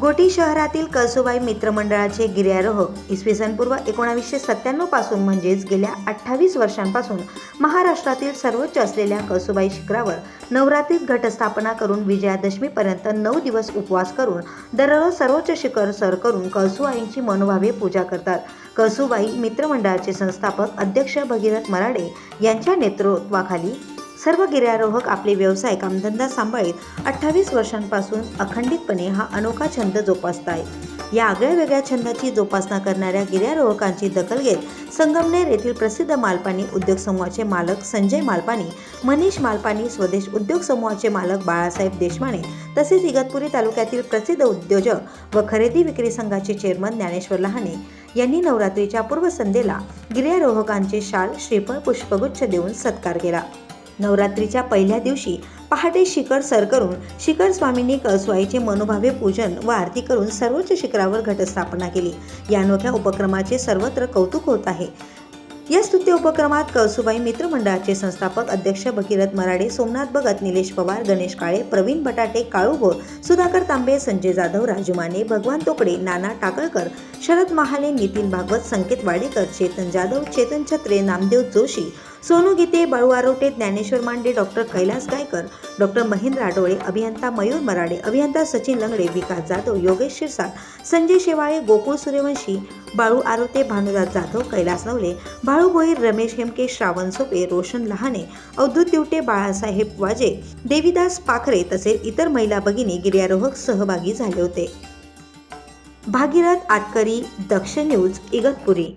गोटी शहरातील कळसुबाई मित्रमंडळाचे गिर्यारोहक इसवी सन पूर्व एकोणावीसशे सत्त्याण्णवपासून म्हणजेच गेल्या अठ्ठावीस वर्षांपासून महाराष्ट्रातील सर्वोच्च असलेल्या कळसुबाई शिखरावर नवरात्रीत घटस्थापना करून विजयादशमीपर्यंत नऊ दिवस उपवास करून दररोज सर्वोच्च शिखर सर करून कळसुबाईंची मनोभावे पूजा करतात. कळसुबाई मित्रमंडळाचे संस्थापक अध्यक्ष भगीरथ मराडे यांच्या नेतृत्वाखाली सर्व गिर्यारोहक आपले व्यवसाय कामधंदा सांभाळीत अठ्ठावीस वर्षांपासून अखंडितपणे हा अनोखा छंद जोपासतायत. या आगळ्या वेगळ्या छंदाची जोपासना करणाऱ्या गिर्यारोहकांची दखल घेत संगमनेर येथील प्रसिद्ध मालपानी उद्योग समूहाचे मालक संजय मालपानी मनीष मालपानी स्वदेश उद्योग समूहाचे मालक बाळासाहेब देशमाने तसेच इगतपुरी तालुक्यातील प्रसिद्ध उद्योजक व खरेदी विक्री संघाचे चेअरमन ज्ञानेश्वर लहाने यांनी नवरात्रीच्या पूर्वसंध्येला गिर्यारोहकांचे शाल श्रीफळ पुष्पगुच्छ देऊन सत्कार केला. नवरात्रीच्या पहिल्या दिवशी पहाटे शिखर सर करून शिखर स्वामींनी कळसवाईचे मनोभावे पूजन व आरती करून सर्वोच्च शिखरावर घटस्थापना केली. या अनोख्या उपक्रमाचे सर्वत्र कौतुक होत आहे. या स्तुत्य उपक्रमात कळसुबाई मित्रमंडळाचे संस्थापक अध्यक्ष भगीरथ मराडे सोमनाथ भगत निलेश पवार गणेश काळे प्रवीण बटाटे काळू सुधाकर तांबे संजय जाधव राजू माने भगवान तोकडे नाना टाकळकर शरद महाले नितीन भागवत संकेत वाडेकर चेतन जाधव चेतन छत्रे नामदेव जोशी सोनू गीते बाळू आरोटे ज्ञानेश्वर मांडे डॉक्टर कैलास गायकर डॉक्टर महेंद्र आडोळे अभियंता मयूर मराडे अभियंता सचिन लंगडे विकास जाधव योगेश शिरसाट संजय शेवाळे गोकुळ सूर्यवंशी बाळू आरोते भानुदास जाधव कैलास नवले बाळू भोईर रमेश हेमके श्रावण सोपे रोशन लहाने अवधूत दिवटे बाळासाहेब वाजे देवीदास पाखरे तसेच इतर महिला भगिनी गिर्यारोहक सहभागी झाले होते. भागीरथ आटकरी दक्ष न्यूज इगतपुरी.